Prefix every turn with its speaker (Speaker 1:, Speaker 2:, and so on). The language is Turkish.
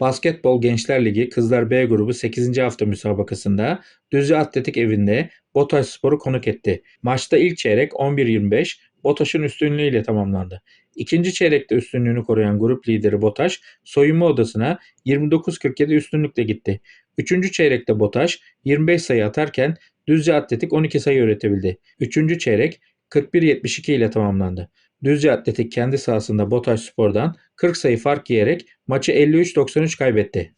Speaker 1: Basketbol Gençler Ligi Kızlar B grubu 8. hafta müsabakasında Düzce Atletik evinde Botaş Spor'u konuk etti. Maçta ilk çeyrek 11-25 Botaş'ın üstünlüğüyle tamamlandı. İkinci çeyrekte üstünlüğünü koruyan grup lideri Botaş soyunma odasına 29-47 üstünlükle gitti. Üçüncü çeyrekte Botaş 25 sayı atarken Düzce Atletik 12 sayı üretebildi. Üçüncü çeyrek 41-72 ile tamamlandı. Düzce Atletik kendi sahasında Botaş Spor'dan 40 sayı fark yiyerek maçı 53-93 kaybetti.